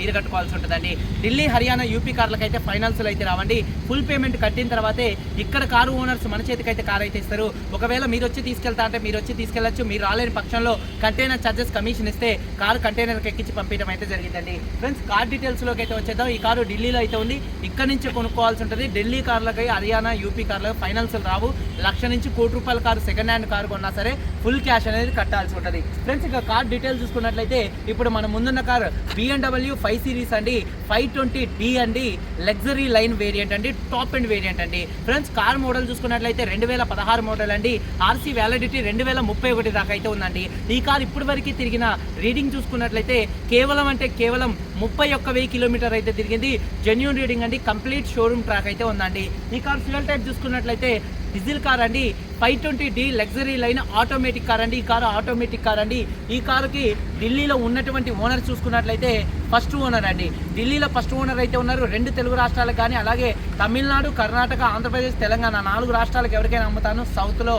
మీరు కట్టుకోవాల్సి ఉంటుందండి. ఢిల్లీ హర్యానా యూపీ కార్లకు అయితే ఫైనాన్స్లో అయితే రావండి. ఫుల్ పేమెంట్ కట్టిన తర్వాతే ఇక్కడ కారు ఓనర్స్ మన చేతికి అయితే కార్ అయితే ఇస్తారు. ఒకవేళ మీరు వచ్చి తీసుకెళ్తా అంటే మీరు వచ్చి తీసుకెళ్ళొచ్చు మీరు రాలేని పక్షంలో కంటైనర్ ఛార్జెస్ కమిషన్ ఇస్తే కారు కంటైనర్కి ఎక్కించి పంపించడం అయితే జరిగిందండి. ఫ్రెండ్స్ కార్ డీటెయిల్స్లోకి అయితే వచ్చేద్దాం. ఈ కారు ఢిల్లీలో అయితే ఉంది. ఇక్కడ నుంచి కొనుక్కోవాల్సి ఉంటుంది. ఢిల్లీ కార్లకి హర్యానా యూపీ కార్లకు ఫైనాన్స్ రావు. లక్ష నుంచి కోటి రూపాయల కారు సెకండ్ హ్యాండ్ కారు కొన్నా సరే ఫుల్ క్యాష్ అనేది కట్టాల్సి ఉంటుంది. ఫ్రెండ్స్ ఇక కార్ డీటెయిల్స్ చూసుకున్నట్లయితే ఇప్పుడు మన ముందున్న కార్ బిఎండబ్ల్యూ ఫైవ్ సిరీస్ అండి ఫైవ్ ట్వంటీ డి అండి లగ్జరీ లైన్ వేరియంట్ అండి టాప్ అండ్ వేరియంట్ అండి. ఫ్రెండ్స్ కార్ మోడల్ చూసుకున్నట్లయితే రెండు వేల పదహారు మోడల్ అండి. ఆర్సీ వ్యాలిడిటీ రెండు వేల ముప్పై ఒకటి దాకా అయితే ఉందండి. ఈ కార్ ఇప్పటి వరకు తిరిగిన రీడింగ్ చూసుకున్నట్లయితే కేవలం అంటే కేవలం ముప్పై ఒక్క వెయ్యి కిలోమీటర్ అయితే తిరిగింది. జెన్యున్ రీడింగ్ అండి. కంప్లీట్ షోరూమ్ ట్రాక్ అయితే ఉందండి. ఈ కార్ ఫ్యూయల్ టైప్ చూసుకున్నట్లయితే డీజిల్ కార్ అండి. Five twenty D luxury line automatic car అండి. ఈ కారు ఆటోమేటిక్ కార్ అండి. ఈ కారుకి ఢిల్లీలో ఉన్నటువంటి ఓనర్ చూసుకున్నట్లయితే ఫస్ట్ ఓనర్ అండి. ఢిల్లీలో ఫస్ట్ ఓనర్ అయితే ఉన్నారు. రెండు తెలుగు రాష్ట్రాలకు కానీ అలాగే తమిళనాడు కర్ణాటక ఆంధ్రప్రదేశ్ తెలంగాణ నాలుగు రాష్ట్రాలకు ఎవరికైనా అమ్ముతాను. సౌత్లో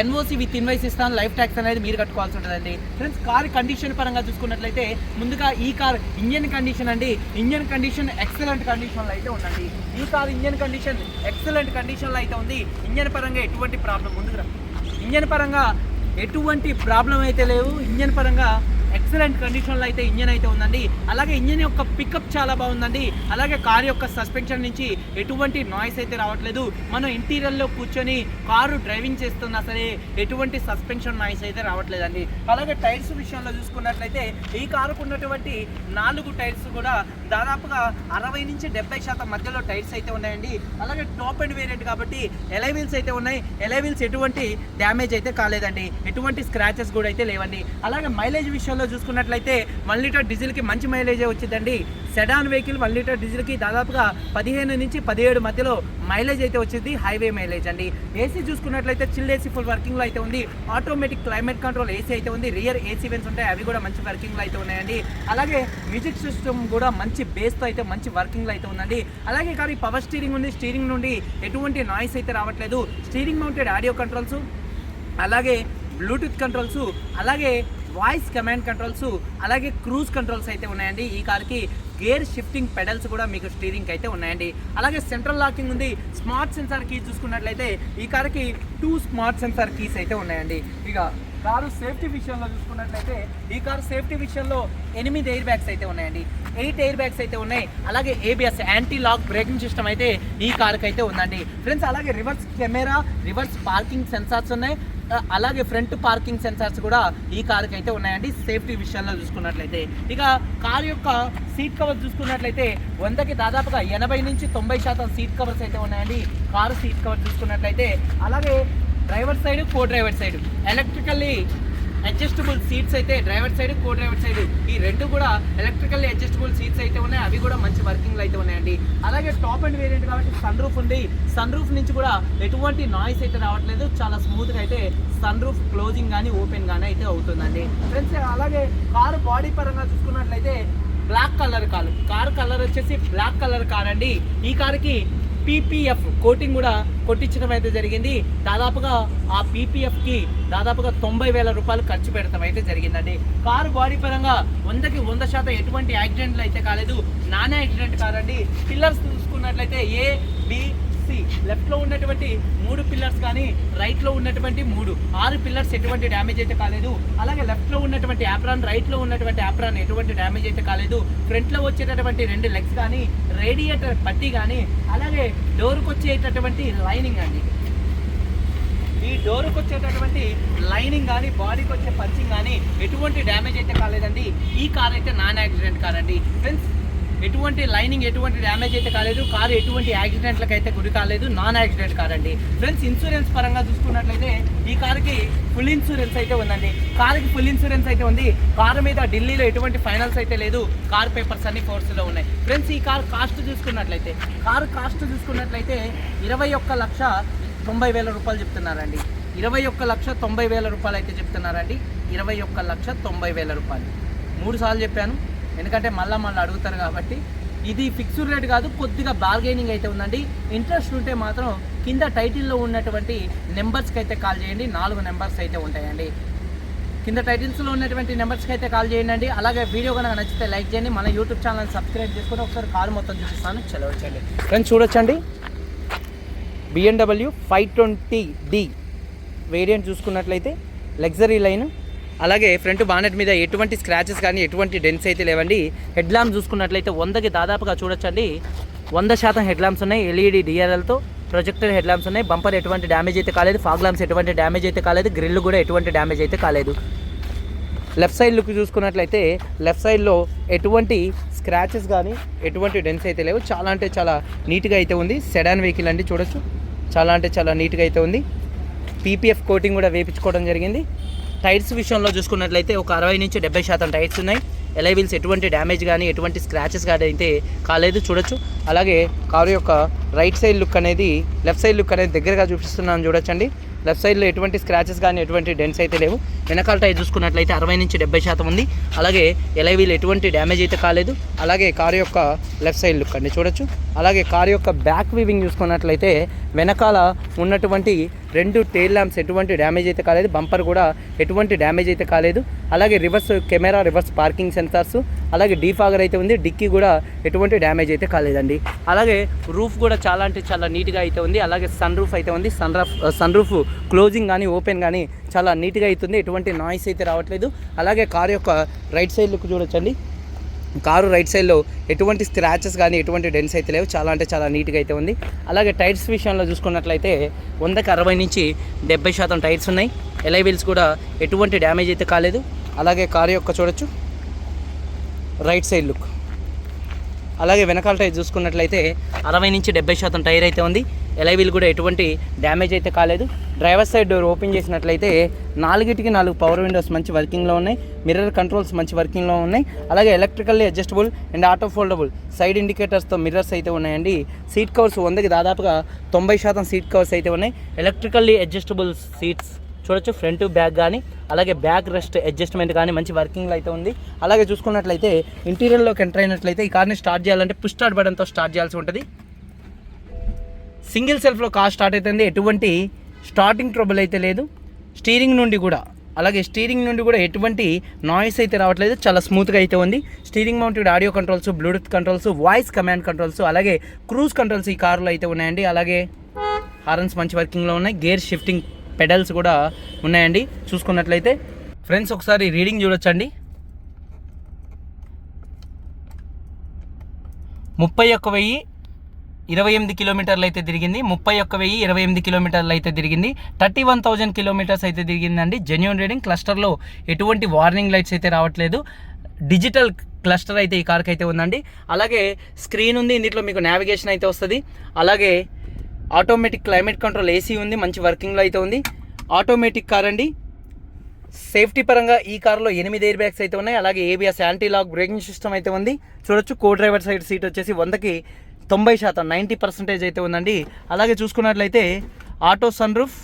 ఎన్ఓసి విత్ ఇన్వైస్ ఇస్తాను లైఫ్ ట్యాక్స్ అనేది మీరు కట్టుకోవాల్సి ఉంటుందండి. ఫ్రెండ్స్ కార్ కండిషన్ పరంగా చూసుకున్నట్లయితే ముందుగా ఈ కార్ ఇంజన్ కండిషన్ అండి. ఇంజన్ కండిషన్ ఎక్సలెంట్ కండిషన్లో అయితే ఉందండి. ఈ కార్ ఇంజన్ కండిషన్ ఎక్సలెంట్ కండిషన్లో అయితే ఉంది. ఇంజన్ పరంగా ఎటువంటి ప్రాబ్లం ముందుకు రా. ఇంజన్ పరంగా ఎటువంటి ప్రాబ్లం అయితే లేవు. ఇంజన్ పరంగా ఎక్సలెంట్ కండిషన్లో అయితే ఇంజన్ అయితే ఉందండి. అలాగే ఇంజన్ యొక్క పికప్ చాలా బాగుందండి. అలాగే కార్ యొక్క సస్పెన్షన్ నుంచి ఎటువంటి నాయిస్ అయితే రావట్లేదు. మనం ఇంటీరియర్లో కూర్చొని కారు డ్రైవింగ్ చేస్తున్నా సరే ఎటువంటి సస్పెన్షన్ నాయిస్ అయితే రావట్లేదండి. అలాగే టైర్స్ విషయంలో చూసుకున్నట్లయితే ఈ కారుకు ఉన్నటువంటి నాలుగు టైర్స్ కూడా దాదాపుగా అరవై నుంచి డెబ్బై శాతం మధ్యలో టైర్స్ అయితే ఉన్నాయండి. అలాగే టాప్ అండ్ వేరియంట్ కాబట్టి ఎలైవిల్స్ అయితే ఉన్నాయి. ఎలైవిల్స్ ఎటువంటి డ్యామేజ్ అయితే కాలేదండి. ఎటువంటి స్క్రాచెస్ కూడా అయితే లేవండి. అలాగే మైలేజ్ విషయంలో చూసుకున్నట్లయితే వన్ లీటర్ డీజిల్కి మంచి మైలేజే వచ్చిందండి. సెడాన్ వెహికల్ వన్ లీటర్ డీజిల్కి దాదాపుగా పదిహేను నుంచి పదిహేడు మధ్యలో మైలేజ్ అయితే వచ్చింది. హైవే మైలేజ్ అండి. ఏసీ చూసుకున్నట్లయితే చిల్ ఏసీ ఫుల్ వర్కింగ్లో అయితే ఉంది. ఆటోమేటిక్ క్లైమేట్ కంట్రోల్ ఏసీ అయితే ఉంది. రియర్ ఏసీ వెన్స్ ఉంటాయి. అవి కూడా మంచి వర్కింగ్లో అయితే ఉన్నాయండి. అలాగే మ్యూజిక్ సిస్టమ్ కూడా మంచి బేస్తో అయితే మంచి వర్కింగ్లో అయితే ఉందండి. అలాగే కానీ పవర్ స్టీరింగ్ ఉంది. స్టీరింగ్ నుండి ఎటువంటి నాయిస్ అయితే రావట్లేదు. స్టీరింగ్ మౌంటెడ్ ఆడియో కంట్రోల్స్ అలాగే బ్లూటూత్ కంట్రోల్స్ అలాగే వాయిస్ కమాండ్ కంట్రోల్స్ అలాగే క్రూజ్ కంట్రోల్స్ అయితే ఉన్నాయండి. ఈ కార్కి గేర్ షిఫ్టింగ్ పెడల్స్ కూడా మీకు స్టీరింగ్ అయితే ఉన్నాయండి. అలాగే సెంట్రల్ లాకింగ్ ఉంది. స్మార్ట్ సెన్సార్ కీ చూసుకున్నట్లయితే ఈ కార్కి టూ స్మార్ట్ సెన్సార్ కీస్ అయితే ఉన్నాయండి. ఇక కారు సేఫ్టీ విషయంలో చూసుకున్నట్లయితే ఈ కారు సేఫ్టీ విషయంలో ఎనిమిది ఎయిర్ బ్యాగ్స్ అయితే ఉన్నాయండి. ఎయిట్ ఎయిర్ బ్యాగ్స్ అయితే ఉన్నాయి. అలాగే ABS anti lock braking system అయితే ఈ కారుకి అయితే ఉందండి. ఫ్రెండ్స్ అలాగే reverse camera reverse parking sensors ఉన్నాయి. అలాగే ఫ్రంట్ పార్కింగ్ సెన్సార్స్ కూడా ఈ కారుకి అయితే ఉన్నాయండి. సేఫ్టీ విషయాల్లో చూసుకున్నట్లయితే. ఇక కార్ యొక్క సీట్ కవర్ చూసుకున్నట్లయితే వందకి దాదాపుగా ఎనభై నుంచి తొంభై శాతం సీట్ కవర్స్ అయితే ఉన్నాయండి. కారు సీట్ కవర్ చూసుకున్నట్లయితే. అలాగే driver side co driver side. Electrically adjustable seats అయితే driver side co driver side ఈ రెండు కూడా ఎలక్ట్రికల్ అడ్జస్టబుల్ సీట్స్ అయితే ఉన్నాయి. అవి కూడా మంచి వర్కింగ్లో అయితే ఉన్నాయండి. అలాగే టాప్ అండ్ వేరియంట్ కాబట్టి సన్ రూఫ్ ఉంది. సన్ రూఫ్ నుంచి కూడా ఎటువంటి నాయిస్ అయితే రావట్లేదు. చాలా స్మూత్గా అయితే సన్ రూఫ్ క్లోజింగ్ కానీ ఓపెన్ కానీ అయితే అవుతుందండి. ఫ్రెండ్స్ అలాగే కారు బాడీ పరంగా చూసుకున్నట్లయితే black colour car car colour వచ్చేసి బ్లాక్ కలర్ కార్ అండి. ఈ కారుకి పీపీఎఫ్ కోటింగ్ కూడా కొట్టించడం అయితే జరిగింది. దాదాపుగా ఆ పీపీఎఫ్కి దాదాపుగా తొంభై వేల రూపాయలు ఖర్చు పెడతాం అయితే జరిగిందండి. కారు బాడీ పరంగా వందకి వంద శాతం ఎటువంటి యాక్సిడెంట్లు అయితే కాలేదు. నాన్ యాక్సిడెంట్ కారండి పిల్లర్స్ చూసుకున్నట్లయితే ఏ బి వచ్చేసి లెఫ్ట్లో ఉన్నటువంటి మూడు పిల్లర్స్ కానీ రైట్లో ఉన్నటువంటి మూడు. ఆరు పిల్లర్స్ ఎటువంటి డ్యామేజ్ అయితే కాలేదు. అలాగే లెఫ్ట్లో ఉన్నటువంటి యాప్రాన్ రైట్లో ఉన్నటువంటి యాప్రాన్ ఎటువంటి డ్యామేజ్ అయితే కాలేదు. ఫ్రంట్లో వచ్చేటటువంటి రెండు లెగ్స్ కానీ రేడియేటర్ పట్టి కానీ అలాగే డోర్కి వచ్చేటటువంటి లైనింగ్ అండి. ఈ డోర్కి వచ్చేటటువంటి లైనింగ్ కానీ బాడీకి వచ్చే పంచింగ్ కానీ ఎటువంటి డ్యామేజ్ అయితే కాలేదండి. ఈ కార్ అయితే నాన్ యాక్సిడెంట్ కార్ అండి. ఫ్రెండ్స్ ఎటువంటి లైనింగ్ ఎటువంటి డ్యామేజ్ అయితే కాలేదు. కారు ఎటువంటి యాక్సిడెంట్లకు అయితే గురి కాలేదు. నాన్ యాక్సిడెంట్ కార్ అండి ఫ్రెండ్స్ ఇన్సూరెన్స్ పరంగా చూసుకున్నట్లయితే ఈ కారుకి ఫుల్ ఇన్సూరెన్స్ అయితే ఉందండి. కారుకి ఫుల్ ఇన్సూరెన్స్ అయితే ఉంది. కారు మీద ఢిల్లీలో ఎటువంటి ఫైనల్స్ అయితే లేదు. కార్ పేపర్స్ అన్ని ఫోర్స్లో ఉన్నాయి. ఫ్రెండ్స్ ఈ కారు కాస్ట్ చూసుకున్నట్లయితే కారు కాస్ట్ చూసుకున్నట్లయితే ఇరవై ఒక్క లక్ష తొంభై వేల రూపాయలు చెప్తున్నారండి. ఇరవై ఒక్క లక్ష తొంభై వేల రూపాయలు అయితే చెప్తున్నారండి. ఇరవై ఒక్క లక్ష తొంభై వేల రూపాయలు. మూడు సార్లు చెప్పాను. ఎందుకంటే మళ్ళీ మళ్ళీ అడుగుతారు కాబట్టి ఇది ఫిక్స్డ్ రేట్ కాదు కొద్దిగా బార్గెనింగ్ అయితే ఉందండి. ఇంట్రెస్ట్ ఉంటే మాత్రం కింద టైటిల్లో ఉన్నటువంటి నెంబర్స్కి అయితే కాల్ చేయండి. నాలుగు నెంబర్స్ అయితే ఉంటాయండి. కింద టైటిల్స్లో ఉన్నటువంటి నెంబర్స్కి అయితే కాల్ చేయండి అలాగే వీడియో కనుక నచ్చితే లైక్ చేయండి. మన యూట్యూబ్ ఛానల్ సబ్స్క్రైబ్ చేసుకొని ఒకసారి కాల్ మొత్తం చూపిస్తాను. చదవచ్చండి ఫ్రెండ్స్ చూడొచ్చండి. BMW five twenty D variant చూసుకున్నట్లయితే లగ్జరీ లైన్ అలాగే ఫ్రంట్ బానెట్ మీద ఎటువంటి స్క్రాచెస్ కానీ ఎటువంటి డెన్స్ అయితే లేవండి. హెడ్ ల్యాంప్ చూసుకున్నట్లయితే వందకి దాదాపుగా చూడొచ్చండి. వంద శాతం హెడ్ ల్యాంప్స్ ఉన్నాయి ఎల్ఈడి డిఆర్ఎల్తో ప్రొజెక్టర్ హెడ్ ల్యాంప్స్ ఉన్నాయి. బంపర్ ఎటువంటి డ్యామేజ్ అయితే కాలేదు. ఫాగ్ ల్యాంప్స్ ఎటువంటి డ్యామేజ్ అయితే కాలేదు. గ్రిల్ కూడా ఎటువంటి డ్యామేజ్ అయితే కాలేదు. లెఫ్ట్ సైడ్ లుక్ చూసుకున్నట్లయితే లెఫ్ట్ సైడ్లో ఎటువంటి స్క్రాచెస్ కానీ ఎటువంటి డెన్స్ అయితే లేవు. చాలా అంటే చాలా నీట్గా అయితే ఉంది. సెడాన్ వెహికల్ అండి చూడొచ్చు. చాలా అంటే చాలా నీట్గా అయితే ఉంది. పీపీఎఫ్ కోటింగ్ కూడా వేపించుకోవడం జరిగింది. టైర్స్ విషయంలో చూసుకున్నట్లయితే ఒక అరవై నుంచి డెబ్బై శాతం టైర్స్ ఉన్నాయి. ఎలైవిల్స్ ఎటువంటి డ్యామేజ్ కానీ ఎటువంటి స్క్రాచెస్ కానీ అయితే కాలేదు. చూడొచ్చు. అలాగే కారు యొక్క రైట్ సైడ్ లుక్ అనేది లెఫ్ట్ సైడ్ లుక్ అనేది దగ్గరగా చూపిస్తున్నాను. చూడొచ్చండి. లెఫ్ట్ సైడ్లో ఎటువంటి స్క్రాచెస్ కానీ ఎటువంటి డెన్స్ అయితే లేవు. వెనకాల టైర్ చూసుకున్నట్లయితే అరవై నుంచి డెబ్బై శాతం ఉంది. అలాగే ఎలైవీలు ఎటువంటి డ్యామేజ్ అయితే కాలేదు. అలాగే కారు యొక్క లెఫ్ట్ సైడ్ లుక్ అండి చూడొచ్చు. అలాగే కారు యొక్క బ్యాక్ వీవింగ్ చూసుకున్నట్లయితే వెనకాల ఉన్నటువంటి రెండు టైల్ ల్యాంప్స్ ఎటువంటి డ్యామేజ్ అయితే కాలేదు. బంపర్ కూడా ఎటువంటి డ్యామేజ్ అయితే కాలేదు. అలాగే reverse camera reverse parking sensors అలాగే డీఫాగర్ అయితే ఉంది. డిక్కీ కూడా ఎటువంటి డ్యామేజ్ అయితే కాలేదండి. అలాగే రూఫ్ కూడా చాలా అంటే చాలా నీట్గా అయితే ఉంది. అలాగే సన్ రూఫ్ అయితే ఉంది. Sun roof sun roof closing కానీ ఓపెన్ కానీ చాలా నీట్గా అవుతుంది. ఎటువంటి నాయిస్ అయితే రావట్లేదు. అలాగే కారు యొక్క రైట్ సైడ్ లుక్ చూడొచ్చండి. కారు రైట్ సైడ్లో ఎటువంటి స్క్రాచెస్ కానీ ఎటువంటి డెన్స్ అయితే లేవు. చాలా అంటే చాలా నీట్గా అయితే ఉంది. అలాగే టైర్స్ విషయంలో చూసుకున్నట్లయితే వందకి అరవై నుంచి డెబ్బై శాతం టైర్స్ ఉన్నాయి. ఎలై వీల్స్ కూడా ఎటువంటి డ్యామేజ్ అయితే కాలేదు. అలాగే కారు యొక్క చూడొచ్చు. Right side look. అలాగే వెనకాల టైర్ చూసుకున్నట్లయితే అరవై నుంచి డెబ్బై శాతం టైర్ అయితే ఉంది. ఎలైవీలు కూడా ఎటువంటి డ్యామేజ్ అయితే కాలేదు. డ్రైవర్ సైడ్ డోర్ ఓపెన్ చేసినట్లయితే నాలుగిటికి నాలుగు పవర్ విండోస్ మంచి వర్కింగ్లో ఉన్నాయి. మిర్రర్ కంట్రోల్స్ మంచి వర్కింగ్లో ఉన్నాయి. అలాగే electrically adjustable and auto foldable side ఇండికేటర్స్తో mirrors అయితే ఉన్నాయండి. సీట్ కవర్స్ వందకి దాదాపుగా తొంభై శాతం సీట్ కవర్స్ అయితే ఉన్నాయి. ఎలక్ట్రికల్లీ అడ్జస్టబుల్ సీట్స్ చూడొచ్చు ఫ్రంట్ బ్యాక్ కానీ అలాగే బ్యాక్ రెస్ట్ అడ్జస్ట్మెంట్ కానీ మంచి వర్కింగ్లో అయితే ఉంది. అలాగే చూసుకున్నట్లయితే ఇంటీరియర్లోకి ఎంటర్ అయినట్లయితే ఈ కార్ని స్టార్ట్ చేయాలంటే పుష్ స్టార్ట్ బటన్తో స్టార్ట్ చేయాల్సి ఉంటుంది. సింగిల్ సెల్ఫ్లో కార్ స్టార్ట్ అవుతుంది ఎటువంటి స్టార్టింగ్ ట్రబుల్ అయితే లేదు. స్టీరింగ్ నుండి కూడా అలాగే స్టీరింగ్ నుండి కూడా ఎటువంటి నాయిస్ అయితే రావట్లేదు. చాలా స్మూత్గా అయితే ఉంది. Steering mounted audio controls Bluetooth controls voice command controls అలాగే క్రూజ్ కంట్రోల్స్ ఈ కారులో అయితే ఉన్నాయండి. అలాగే హార్న్స్ మంచి వర్కింగ్లో ఉన్నాయి. గేర్ షిఫ్టింగ్ పెడల్స్ కూడా ఉన్నాయండి. చూసుకున్నట్లయితే ఫ్రెండ్స్ ఒకసారి రీడింగ్ చూడొచ్చండి. ముప్పై ఒక్క వెయ్యి ఇరవై ఎనిమిది కిలోమీటర్లు అయితే తిరిగింది. ముప్పై ఒక్క వెయ్యి ఇరవై ఎనిమిది కిలోమీటర్లు అయితే తిరిగింది. థర్టీ వన్ థౌజండ్ కిలోమీటర్స్ అయితే తిరిగిందండి. జెన్యున్ రీడింగ్ క్లస్టర్లో ఎటువంటి వార్నింగ్ లైట్స్ అయితే రావట్లేదు. డిజిటల్ క్లస్టర్ అయితే ఈ కార్కి అయితే ఉందండి. అలాగే స్క్రీన్ ఉంది. ఇందులో మీకు నావిగేషన్ అయితే వస్తుంది. అలాగే ఆటోమేటిక్ క్లైమేట్ కంట్రోల్ ఏసీ ఉంది మంచి వర్కింగ్లో అయితే ఉంది. ఆటోమేటిక్ కార్ అండి. సేఫ్టీ పరంగా ఈ కార్లో ఎనిమిది ఎయిర్ బ్యాగ్స్ అయితే ఉన్నాయి. అలాగే ABS anti lock braking system అయితే ఉంది. చూడొచ్చు కో డ్రైవర్ సైడ్ సీట్ వచ్చేసి వందకి తొంభై శాతం నైంటీ పర్సెంటేజ్ అయితే ఉందండి. అలాగే చూసుకున్నట్లయితే auto sun roof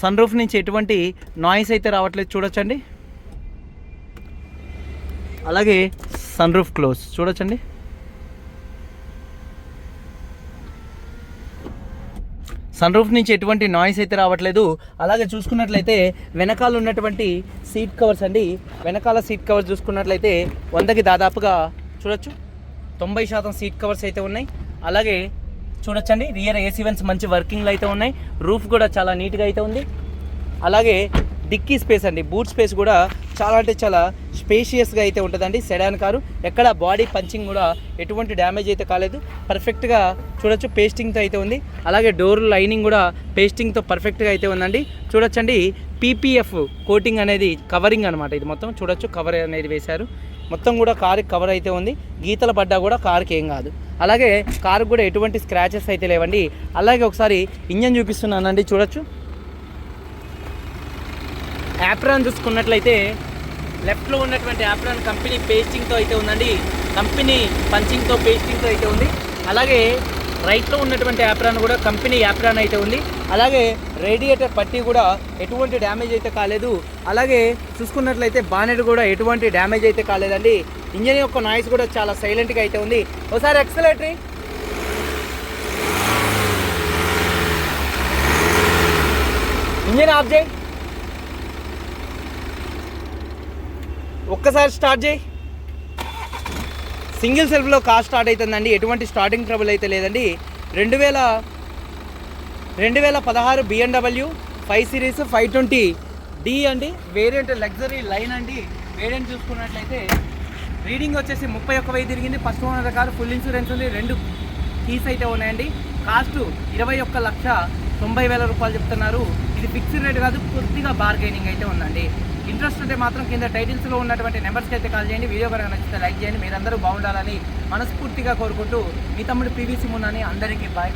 sun roof నుంచి ఎటువంటి నాయిస్ అయితే రావట్లేదు చూడొచ్చండి. అలాగే సన్ రూఫ్ క్లోజ్ చూడొచ్చండి. సన్ రూఫ్ నుంచి ఎటువంటి నాయిస్ అయితే రావట్లేదు. అలాగే చూసుకున్నట్లయితే వెనకాల ఉన్నటువంటి సీట్ కవర్స్ అండి. వెనకాల సీట్ కవర్స్ చూసుకున్నట్లయితే వందకి దాదాపుగా చూడొచ్చు. తొంభై శాతం సీట్ కవర్స్ అయితే ఉన్నాయి. అలాగే చూడొచ్చండి రియర్ ఏసీ వెన్స్ మంచి వర్కింగ్లో అయితే ఉన్నాయి. రూఫ్ కూడా చాలా నీట్గా అయితే ఉంది. అలాగే డిక్కీ స్పేస్ అండి. బూట్ స్పేస్ కూడా చాలా అంటే చాలా స్పేషియస్గా అయితే ఉంటుందండి. Sedan car. ఎక్కడ బాడీ పంచింగ్ కూడా ఎటువంటి డ్యామేజ్ అయితే కాలేదు. పర్ఫెక్ట్గా చూడొచ్చు పేస్టింగ్తో అయితే ఉంది. అలాగే డోర్ లైనింగ్ కూడా పేస్టింగ్తో పర్ఫెక్ట్గా అయితే ఉందండి. చూడొచ్చండి పీపీఎఫ్ కోటింగ్ అనేది కవరింగ్ అనమాట ఇది మొత్తం. చూడొచ్చు కవర్ అనేది వేశారు. మొత్తం కూడా కారుకి కవర్ అయితే ఉంది. గీతలు పడ్డా కూడా కారుకి ఏం కాదు. అలాగే కారుకు కూడా ఎటువంటి స్క్రాచెస్ అయితే లేవండి. అలాగే ఒకసారి ఇంజన్ చూపిస్తున్నానండి చూడొచ్చు. యాప్రాన్ చూసుకున్నట్లయితే లెఫ్ట్లో ఉన్నటువంటి ఆప్రాన్ కంపెనీ పేస్టింగ్తో అయితే ఉందండి. కంపెనీ పంచింగ్తో పేస్టింగ్తో అయితే ఉంది. అలాగే రైట్లో ఉన్నటువంటి యాప్రాన్ కూడా కంపెనీ యాప్రాన్ అయితే ఉంది. అలాగే రేడియేటర్ పట్టి కూడా ఎటువంటి డ్యామేజ్ అయితే కాలేదు. అలాగే చూసుకున్నట్లయితే బానెట్ కూడా ఎటువంటి డ్యామేజ్ అయితే కాలేదండి. ఇంజన్ యొక్క నాయిస్ కూడా చాలా సైలెంట్గా అయితే ఉంది. ఒకసారి ఎక్సలేటరీ ఇంజన్ ఆఫ్ చేయి. ఒక్కసారి స్టార్ట్ చేయి. సింగిల్ సెల్ఫ్లో కార్ స్టార్ట్ అవుతుందండి. ఎటువంటి స్టార్టింగ్ ట్రబుల్ అయితే లేదండి. రెండు వేల రెండు వేల పదహారు BMW five series five twenty D అండి. వేరియంట్ లగ్జరీ లైన్ అండి. వేరియంట్ చూసుకున్నట్లయితే రీడింగ్ వచ్చేసి ముప్పై ఒక్క వెయ్యి తిరిగింది. First owner car full insurance ఉంది. రెండు కీస్ అయితే ఉన్నాయండి. కాస్ట్ ఇరవై ఒక్క లక్ష తొంభై వేల రూపాయలు చెప్తున్నారు. ఇది ఫిక్స్డ్ రేట్ కాదు కొద్దిగా బార్గెనింగ్ అయితే ఉందండి. ఇంట్రెస్ట్ ఉంటే మాత్రం కింద టైటిల్స్లో ఉన్నటువంటి నెంబర్స్కి అయితే కాల్ చేయండి. వీడియో కనుక నచ్చితే లైక్ చేయండి. మీరందరూ బాగుండాలని మనస్ఫూర్తిగా కోరుకుంటూ మీ తమ్ముడు పీవీసీ మున్నాని అందరికీ బాయ్.